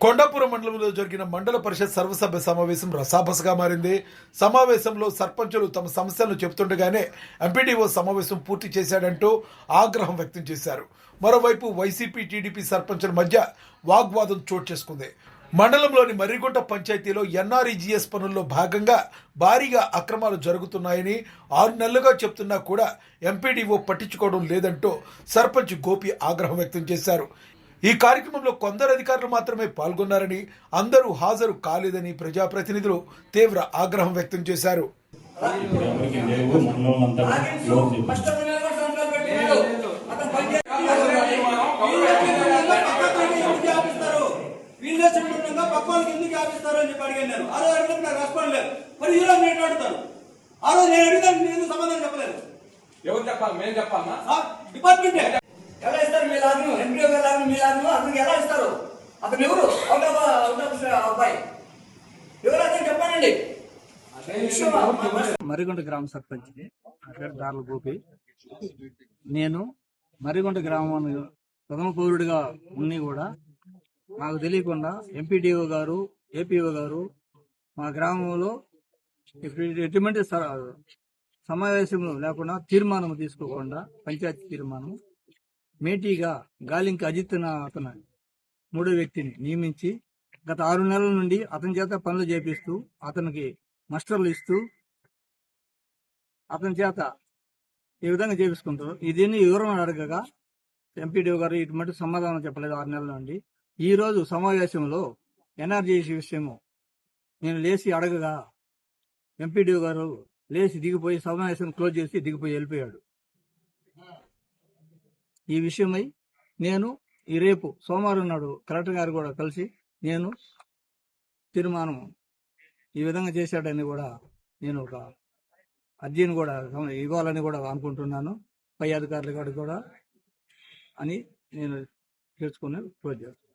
కొండాపురం మండలంలో జరిగిన మండల పరిషత్ సర్వసభ్య సమావేశం రసాభసగా మారింది. సమావేశంలో సర్పంచులు తమ సమస్యలను చెబుతుండగానే ఎంపీడీఓ సమావేశం పూర్తి చేశాడంటూ ఆగ్రహం వ్యక్తం చేశారు. మరోవైపు వైసీపీ టీడీపీ సర్పంచుల మధ్య వాగ్వాదం చోటు చేసుకుంది. మండలంలోని మర్రిగుంట పంచాయతీలో ఎన్ఆర్ఈజీఎస్ పనుల్లో భాగంగా భారీగా అక్రమాలు జరుగుతున్నాయని ఆరు నెలలుగా చెప్తున్నా కూడా ఎంపీడీఓ పట్టించుకోవడం లేదంటూ సర్పంచ్ గోపి ఆగ్రహం వ్యక్తం చేశారు. ఈ కార్యక్రమంలో కొందరు అధికారులు మాత్రమే పాల్గొన్నారని అందరూ హాజరు కాలేదని ప్రజాప్రతినిధులు తీవ్ర ఆగ్రహం వ్యక్తం చేశారు. ఎవరు చెప్పాలి? మేము చెప్పాలనా? ఆ డిపార్ట్మెంటే. అతను ఎవరు? అవుట్ ఆఫ్ అవుట్ ఆఫ్ అబ్బాయి? ఎవరు అతను చెప్పానండి మరిగొండ గ్రామ సర్పంచ్ దారుల దార్ల గోపి. నేను మరిగొండ గ్రామాన్ని ప్రథమ పౌరుడిగా ఉన్ని కూడా. నాకు తెలియకుండా ఎంపీడీఓ గారు ఏపీఓ గారు మా గ్రామంలో ఎటువంటి స- లేకుండా తీర్మానం తీసుకోకుండా పంచాయతీ తీర్మానం మేటీగా గాలింక అజిత్ అతను మూడో వ్యక్తిని నియమించి గత ఆరు నెలల నుండి అతని చేత పనులు చేపిస్తూ అతనికి మస్టర్లు ఇస్తూ అతని చేత ఈ విధంగా చేపించుకుంటారు ఇది వివరణ అడగగా ఎంపీడీఓ గారు ఇటువంటి సమాధానం చెప్పలేదు ఆరు నెలల నుండి. ఈ రోజు సమావేశంలో ఎన్ఆర్జీసీ విషయము నేను లేచి అడగగా ఎంపీడీఓ గారు లేచి దిగిపోయి సమావేశం క్లోజ్ చేసి దిగిపోయి వెళ్ళిపోయాడు. ఈ విషయమై నేను ఈ రేపు సోమవారం నాడు కలెక్టర్ గారు కూడా కలిసి నేను తీర్మానం ఈ విధంగా చేశాడని కూడా నేను ఒక అర్జీని కూడా ఇవ్వాలని కూడా అనుకుంటున్నాను. పై అధికారులు కూడా అని నేను తెలుసుకుని క్లోజ్ చేస్తాను.